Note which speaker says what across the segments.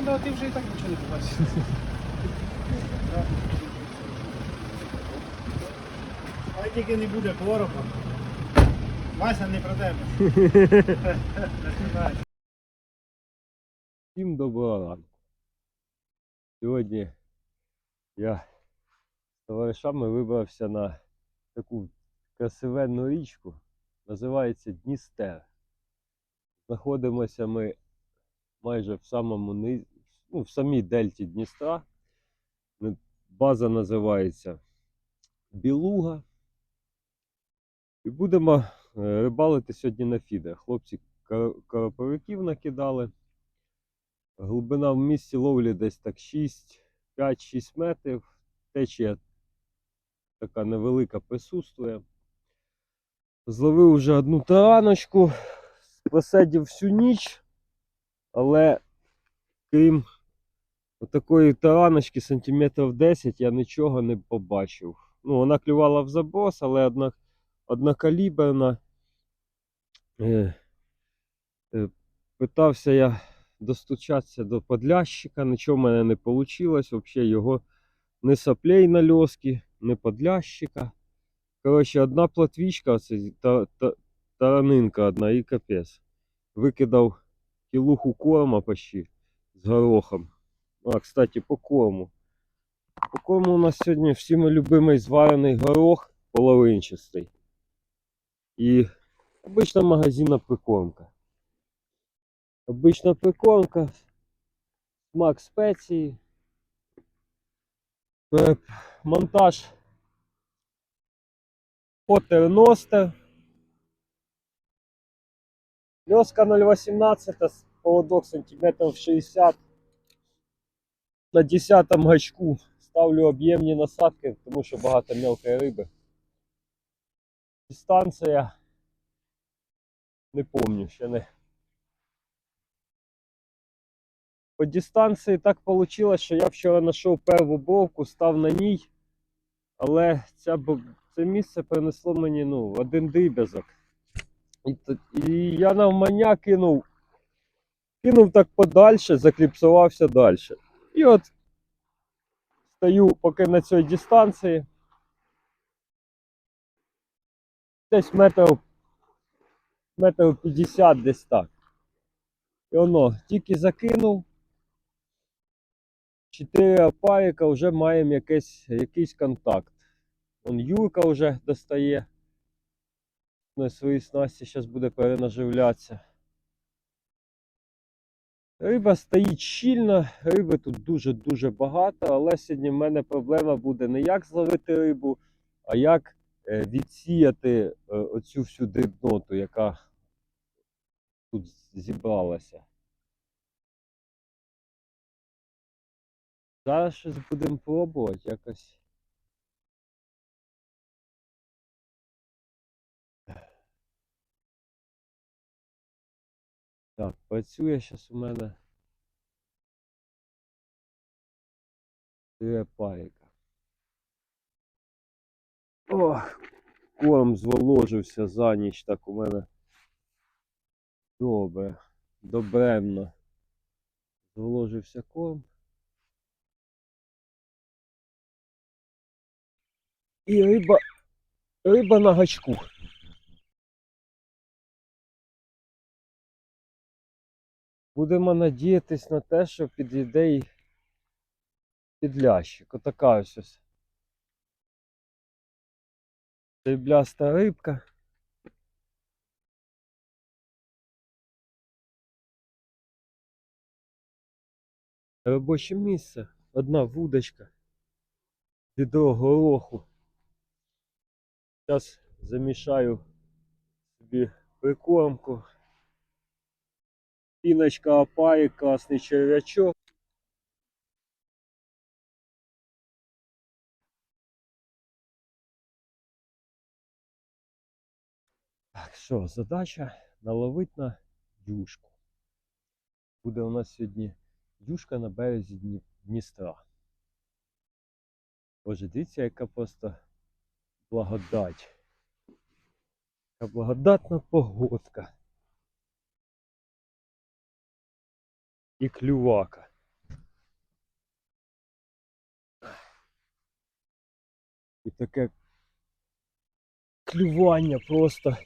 Speaker 1: Ну, да, ти вже і так нічого не побачиш. Хай тільки не буде хворого. Вася не про тебе.
Speaker 2: Всім доброго ранку. Сьогодні я з товаришами вибрався на таку красивенну річку, називається Дністер. Знаходимося ми майже в самому низ... ну, в самій дельті Дністра. База називається Білуга. І будемо е, рибалити сьогодні на фідер. Хлопці кар- накидали. Глибина в місці ловлі десь так 6, 5-6 метрів. Течія така невелика присутствує. Зловив вже одну тараночку, просидів всю ніч, але крім такої тараночки сантиметрів 10 я нічого не побачив. Ну, вона клювала в заброс, але одна, однокаліберна. Е, е, питався я достучатися до подлящика, нічого в мене не вийшло. Взагалі його не соплей на льоски, не подлящика. Коротше, одна платвічка, оце, та, та, таранинка одна і капець. Викидав кілуху корма почти з горохом. А, кстати, по корму. По корму у нас сьогодні всіми любимий зварений горох половинчастий. І обична магазинна прикормка. Обична прикормка, смак спеції, Е, монтаж потерностер. Льоска 0,18, поводок сантиметрів 60. На 10 гачку ставлю об'ємні насадки, тому що багато мелкої риби. Дистанція не помню, ще не. По дистанції так вийшло, що я вчора знайшов перву бровку, став на ній, але ця, це місце принесло мені ну, один дріб'язок. І, і я навмання кинув, кинув так подальше, закліпсувався далі. І от стою поки на цій дистанції. Десь метрів, метрів 50 десь так. І воно тільки закинув. Чотири опарика вже маємо якийсь, якийсь контакт. Вон Юрка вже достає. На своїй снасті зараз буде перенаживлятися. Риба стоїть щільно, риби тут дуже-дуже багато, але сьогодні в мене проблема буде не як зловити рибу, а як е, відсіяти е, оцю всю дрібноту, яка тут зібралася. Зараз щось будемо пробувати якось. Так, працює зараз у мене три парика. Ох, корм зволожився за ніч, так у мене добре, добремно. Зволожився корм. І риба, риба на гачку. Будемо надіятись на те, що підійде і підлящик. Отака ось ось. Срібляста рибка. Робоче місце. Одна вудочка. Відро гороху. Зараз замішаю собі прикормку. Піночка опари, класний черв'ячок. Так, що, задача наловити на юшку. Буде у нас сьогодні юшка на березі Дні- Дністра. Боже, дивіться, яка просто благодать. Яка благодатна погодка. И клювака. И таке клювание просто.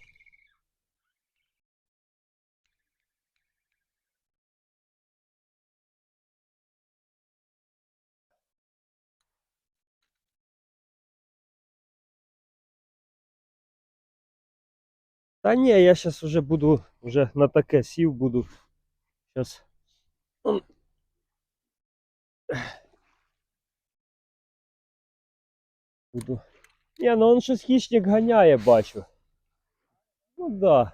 Speaker 2: Та ні, я сейчас уже буду уже на такая сів буду. сейчас. Буду. Ні, ну он щось хищник ганяє, бачу. Ну да.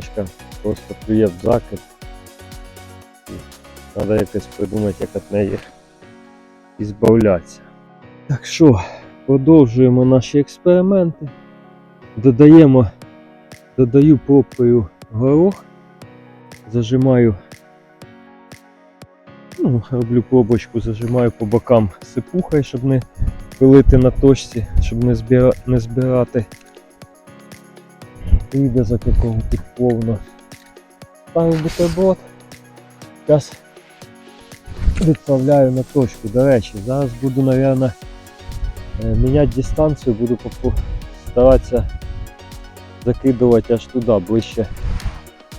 Speaker 2: Така просто клює в. Треба якось придумати, як від неї ізбавлятися. Так що, продовжуємо наші експерименти. Додаємо, додаю пробкою горох, зажимаю, ну, роблю пробочку, зажимаю по бокам сипухою, щоб не пилити на точці, щоб не, збира, не збирати відрізок якого тут повно. Ставив бутерброд. Зараз відправляю на точку. До речі, зараз буду, мабуть, міняти дистанцію, буду старатися закидувати аж туди, ближче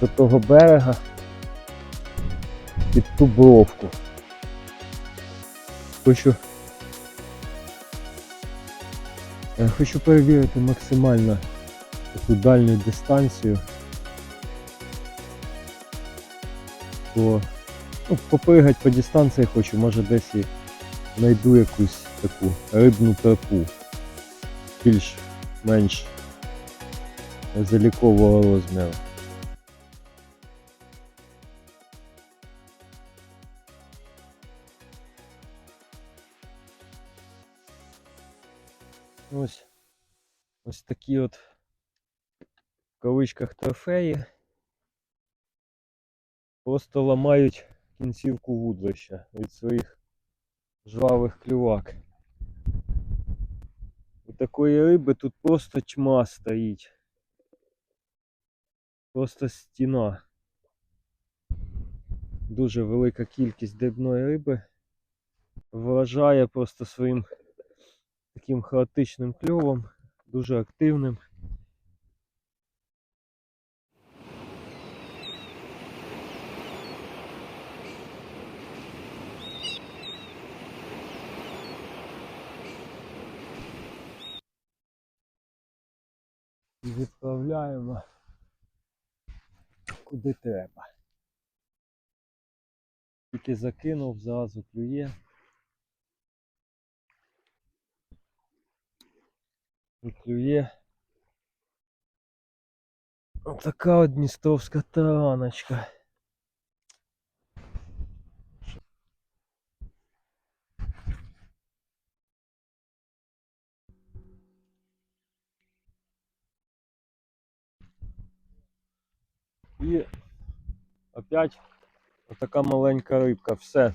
Speaker 2: до того берега під ту бровку. Хочу, е, хочу перевірити максимально таку дальню дистанцію. По, ну, попригати по дистанції хочу, може десь і знайду якусь таку рибну тропу. Більш-менш залікового розміру. Ось, ось такі от в кавичках трофеї просто ламають кінцівку вудлища від своїх жвавих клювак. У такої риби тут просто тьма стоїть. Просто стіна. Дуже велика кількість дрібної риби вражає просто своїм таким хаотичним кльовом, дуже активним. І відправляємо куди треба. Тільки закинув, зразу клює. Клює. Отака от дністровська тараночка. І опять отака маленька рибка, все.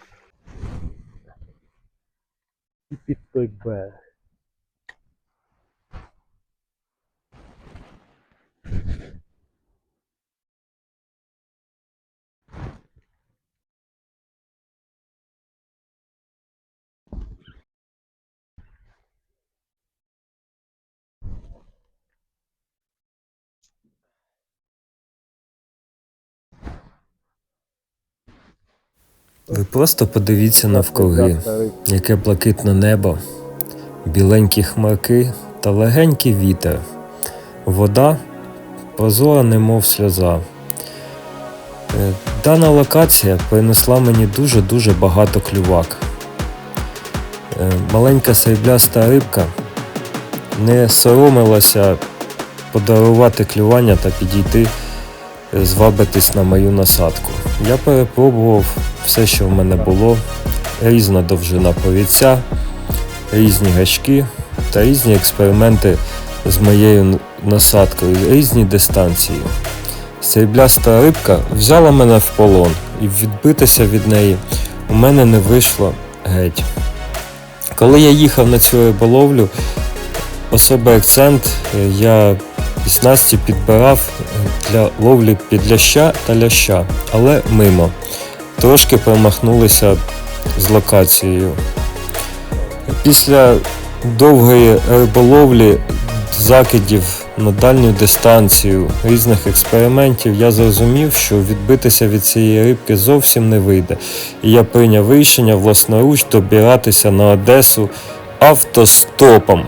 Speaker 2: І під той берег. Ви просто подивіться навкруги, яке блакитне небо, біленькі хмарки та легенький вітер. Вода прозора, немов сльоза. Е, Дана локація принесла мені дуже-дуже багато клювак. Е, Маленька срібляста рибка не соромилася подарувати клювання та підійти е, звабитись на мою насадку. Я перепробував все, що в мене було, різна довжина повідця, різні гачки та різні експерименти з моєю насадкою, різні дистанції. Срібляста рибка взяла мене в полон, і відбитися від неї у мене не вийшло геть. Коли я їхав на цю риболовлю, особий акцент е, я і снасті підбирав для ловлі підляща та ляща, але мимо. Трошки промахнулися з локацією. Після довгої риболовлі, закидів на дальню дистанцію, різних експериментів, я зрозумів, що відбитися від цієї рибки зовсім не вийде. І я прийняв рішення власноруч добиратися на Одесу автостопом.